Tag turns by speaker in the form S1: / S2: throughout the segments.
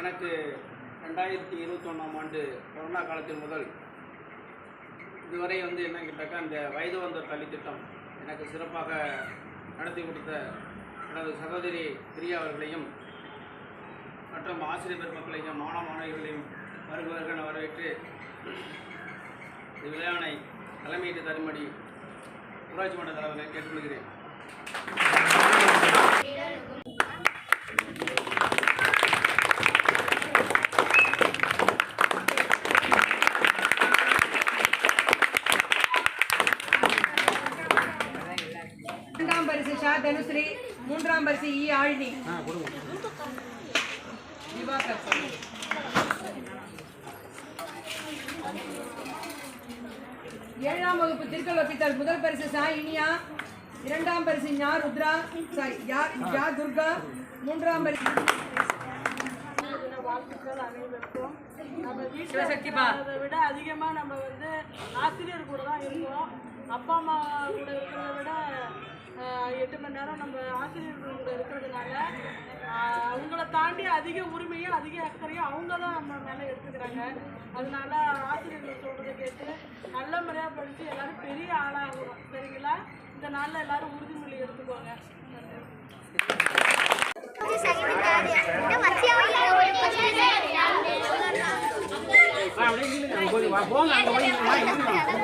S1: எனக்கு ரெண்டாயிரத்தி இருபத்தொன்னாம் ஆண்டு கொரோனா காலத்தில் முதல் இதுவரை வந்து என்ன கேட்டாக்கா இந்த வயது வந்த கல்வி திட்டம் எனக்கு சிறப்பாக நடத்தி கொடுத்த எனது சகோதரி பிரியா அவர்களையும் மற்றும் ஆசிரியர் பெருமக்களையும் மாணவ மாணவிகளையும் வருக என வரவேற்று இந்த விழாவினை தலைமையிட்டு தரும்படி ஊராட்சி மன்ற தலைவரை கேட்டுக்கொள்கிறேன்.
S2: தனுஸ்ரீ மூன்றாம் பரிசு இ ஆழினி. திவாகர் ஏழாம் வகுப்பு திருக்கல் ஒப்பித்தல் முதல் பரிசு சா இனியா இரண்டாம் பரிசு ஞா ருத்ரா சாரி யா யா துர்கா மூன்றாம் பரிசு.
S3: வாழ்த்துக்கள் அனைவருக்கும். நம்ம வீட்டில் விட அதிகமாக நம்ம வந்து ஆசிரியர் கூட தான் இருக்கோம் அப்பா அம்மா கூட இருக்கிறத விட மணி நேரம் நம்ம ஆசிரியர்கள் கூட இருக்கிறதுனால அவங்கள தாண்டி அதிக உரிமையும் அதிக அக்கறையும் அவங்க தான் நம்ம மேலே எடுத்துக்கிறாங்க. அதனால ஆசிரியர்கள் சொல்கிறத கேட்டு நல்ல முறையாக படித்து எல்லாரும் பெரிய ஆளாகணும் சரிங்களா? இந்த நாளில் எல்லாரும் உறுதிமொழி எடுத்துக்கோங்க. நன்றி
S2: டேய்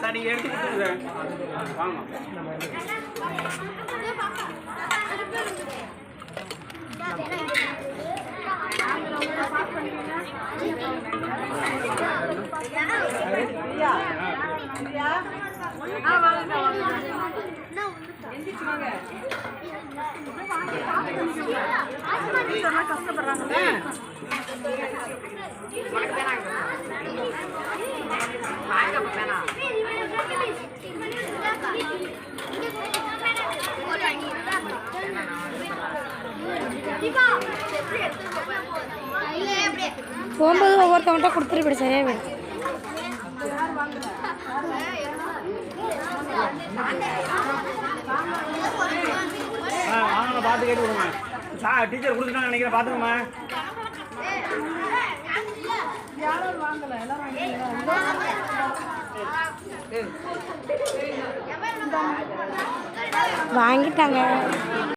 S1: சரி எடுத்துக்கிட்டு வாங்க.
S2: வாங்க
S4: போகும்போது ஒவ்வொருத்தவங்கள்ட்ட கொடுத்துட்டு போயிடு சரியா போயிடு.
S1: ஆ வாங்கண்ணா பார்த்து கேட்டு கொடுங்க. சா டீச்சர் கொடுத்துட்டாங்க நினைக்கிறேன் பார்த்துக்கம்மா.
S4: வாங்கிட்டாங்க.